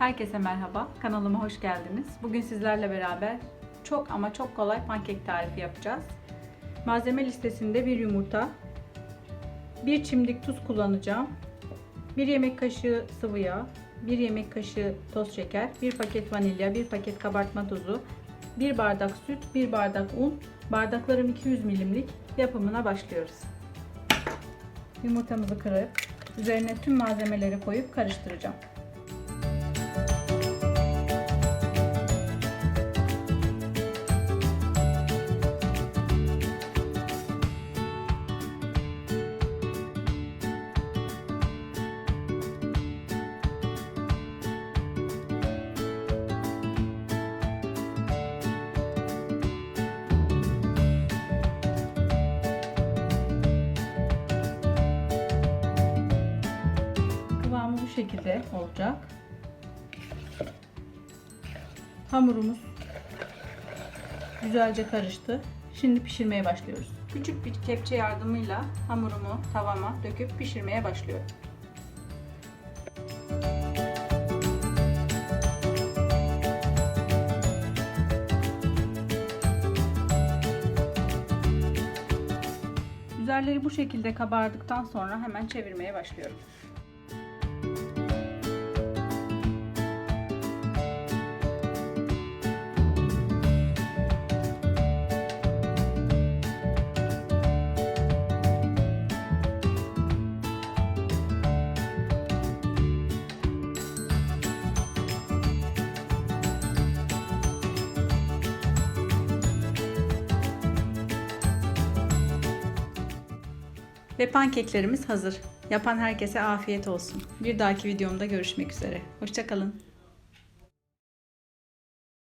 Herkese merhaba, kanalıma hoş geldiniz. Bugün sizlerle beraber çok ama çok kolay pankek tarifi yapacağız. Malzeme listesinde bir yumurta, bir çimdik tuz kullanacağım, bir yemek kaşığı sıvı yağ, bir yemek kaşığı toz şeker, bir paket vanilya, bir paket kabartma tozu, bir bardak süt, bir bardak un, bardaklarım 200 milimlik yapımına başlıyoruz. Yumurtamızı kırıp üzerine tüm malzemeleri koyup karıştıracağım. Şekilde olacak. Hamurumuz güzelce karıştı. Şimdi pişirmeye başlıyoruz. Küçük bir kepçe yardımıyla hamurumu tavama döküp pişirmeye başlıyorum. Üzerleri bu şekilde kabardıktan sonra hemen çevirmeye başlıyorum. Ve pankeklerimiz hazır. Yapan herkese afiyet olsun. Bir dahaki videomda görüşmek üzere. Hoşçakalın.